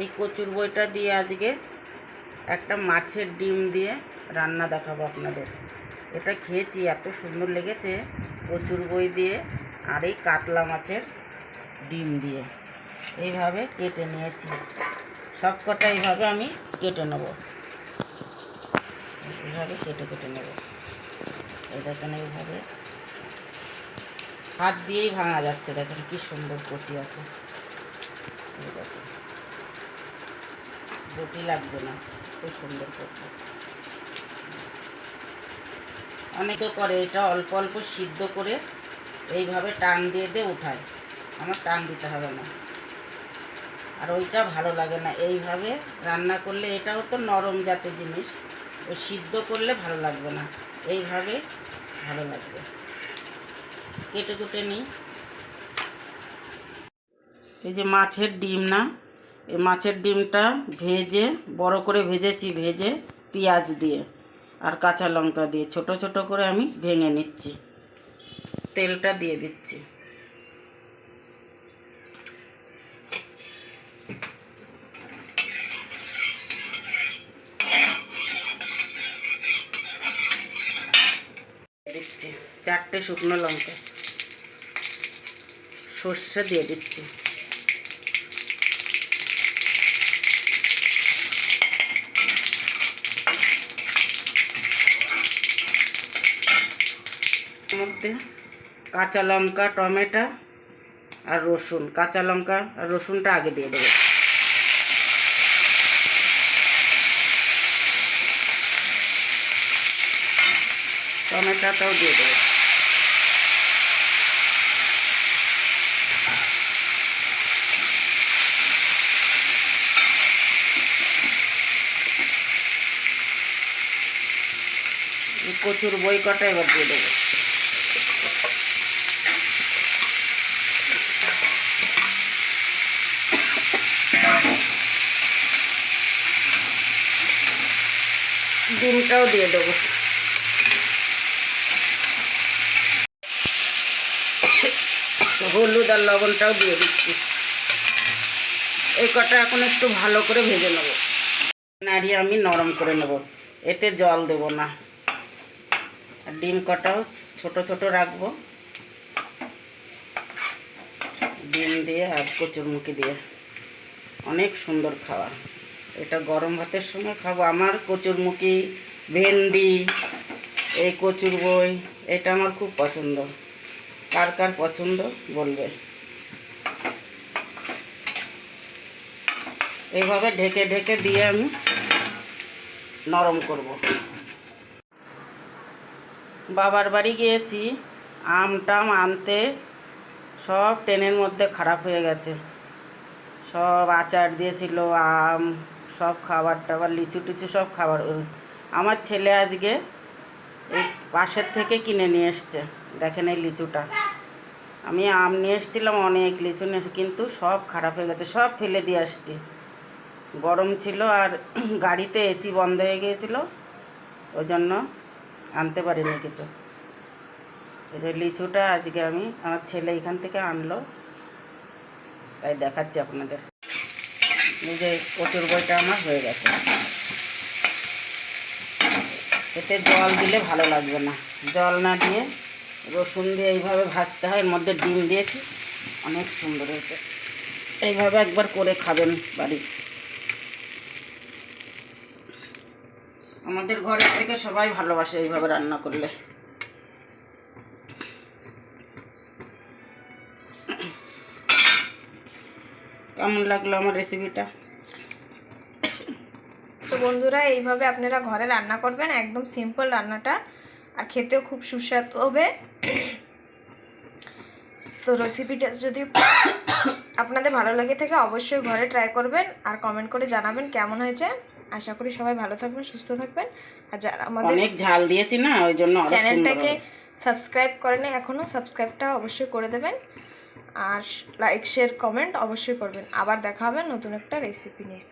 এই কচুর বইটা দিয়ে আজকে একটা মাছের ডিম দিয়ে রান্না দেখাবো আপনাদের। এটা খেয়েছি, এত সুন্দর লেগেছে কচুর বই দিয়ে আর এই কাতলা মাছের ডিম দিয়ে। এইভাবে কেটে নিয়েছি। সব কটা এইভাবে আমি কেটে নেব। এইভাবে কেটে কেটে নেব। দেখেন এইভাবে। হাত দিয়েই ভাঙা যাচ্ছে, দেখেন কি সুন্দর কচি আছে। দেখেন। বটি লাগছে না। খুব সুন্দর কচি অনেকে করে এটা অল্প অল্প সিদ্ধ করে এইভাবে টান দিয়ে দিয়ে উঠায়। আমার টান দিতে হবে না। আর ওইটা ভালো লাগে না। এইভাবে রান্না করলে এটাও তো নরম জাতের জিনিস। ও সিদ্ধ করলে ভালো লাগবে না। এইভাবে ভালো লাগবে। কেটে কুটে নিই। এই যে মাছের ডিম না? মাছের ডিমটা ভেজে, বড় করে ভেজেছি, ভেজে পেঁয়াজ দিয়ে আর কাঁচা লঙ্কা দিয়ে। ছোট ছোট করে আমি ভেঙে নিচ্ছি। তেলটা দিয়ে দিচ্ছি। দিচ্ছি চারটে শুকনো লঙ্কা। সর্ষে দিয়ে দিচ্ছি। মধ্যে কাঁচা লঙ্কা, টমেটো আর রসুন। কাঁচা লঙ্কা আর রসুনটা আগে দিয়ে দেবো। টমেটোটাও দিয়ে দেবো। কচুর বই কটা এবার দিয়ে দেবো। ডিমটাও দিয়ে দেবো। হলুদ আর লবণটাও দিয়ে দিচ্ছি। এই কটা এখন একটু ভালো করে ভেজে নেব। নাড়িয়ে আমি নরম করে নেব। এতে জল দেব না। আর ডিম কটাও ছোট ছোট রাখব। ডিম দিয়ে আর কচুরমুখি দিয়ে। অনেক সুন্দর খাবার। এটা গরম ভাতের সময় খাব। আমার কচুরমুখি ভেন্ডি, এই কচুর বই, এটা আমার খুব পছন্দ। কার কার পছন্দ বলবে? এইভাবে ঢেকে ঢেকে দিয়ে আমি নরম করব। বাবার বাড়ি গিয়েছি, আম টাম আনতে সব ট্রেনের মধ্যে খারাপ হয়ে গেছে। সব আচার দিয়েছিল, আম সব খাবার টাবার লিচু টিচু সব খাবার। আমার ছেলে আজকে এই পাশের থেকে কিনে নিয়ে এসছে। দেখেন এই লিচুটা। আমি আম নিয়ে এসেছিলাম, অনেক লিচু নিয়ে কিন্তু সব খারাপ হয়ে গেছে, সব ফেলে দিয়ে আসছি। গরম ছিল আর গাড়িতে এসি বন্ধ হয়ে গিয়েছিল, ওই জন্য আনতে পারিনি কিছু। যে লিচুটা আজকে আমি, আমার ছেলে এখান থেকে আনলো। তাই দেখাচ্ছি আপনাদের। যে কচুর বইটা আমার হয়ে গেছে। এতে জল দিলে ভালো লাগবে না। জল না দিয়ে রসুন দিয়ে এইভাবে ভাজতে হয়, এর মধ্যে ডিম দিয়েছি। অনেক সুন্দর হয়েছে। এইভাবে একবার করে খাবেন বাড়ি আমাদের ঘরের থেকে সবাই ভালোবাসে এইভাবে রান্না করলে। কেমন লাগল আমার রেসিপিটা তো বন্ধুরা এইভাবে আপনারা ঘরে রান্না করবেন একদম সিম্পল রান্নাটা আর খেতেও খুব সুস্বাদু হবে। তো রেসিপিটা যদি আপনাদের ভালো লাগে থাকে অবশ্যই ঘরে ট্রাই করবেন আর কমেন্ট করে জানাবেন কেমন হয়েছে। আশা করি সবাই ভালো থাকবেন সুস্থ থাকবেন। আর যারা আমাদের অনেক ঝাল দিয়েছি না ওই জন্য চ্যানেলটাকে সাবস্ক্রাইব করেন এখনও সাবস্ক্রাইবটা অবশ্যই করে দেবেন। আর লাইক শেয়ার কমেন্ট অবশ্যই করবেন। আবার দেখা হবে নতুন একটা রেসিপি নিয়ে।